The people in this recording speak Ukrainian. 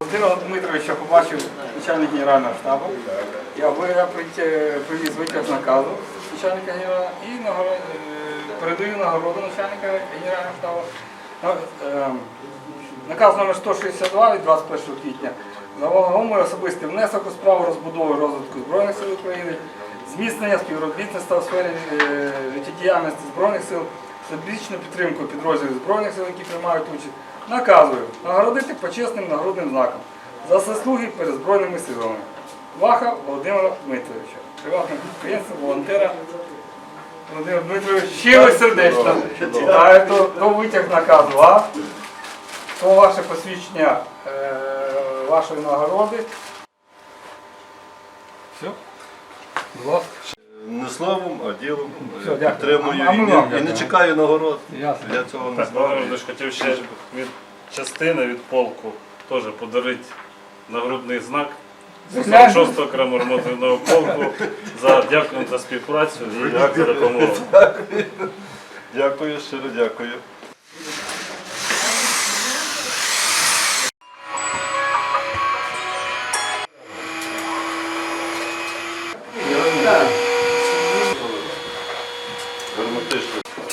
Володимира Дмитровича побачив начальник генерального штабу. Я, привіз витяг наказу начальника генерального і е, передаю нагороду начальника генерального штабу. Е, Наказ номер 162 від 21 квітня за вагомий особистий внесок у справу розбудови розвитку Збройних сил України, зміцнення співробітництва у сфері е, життєдіяльності Збройних сил, всебічну підтримку підрозділів Збройних сил, які приймають участь, наказую нагородити почесним нагрудним знаком за заслуги перед Збройними силами. Ваха Володимира Дмитровича, приватне підприємство, волонтера. Володимир Дмитрович, щиро сердечно. Читаю до витяг наказу. А? То ваше посвідчення е, вашої нагороди. Все? Будь ласка. Словом, а ділом Все, дякую. підтримую А ми і, вам не, і дякуємо. не чекаю нагород. Ясно. Я цього не Так, знаю. Володимир хотів ще від частини від полку теж подарити нагрудний знак Звичайно. 6 окремо ремонтного полку за дякую за співпрацю і за допомогу. Дякую, щиро дякую. Драматично.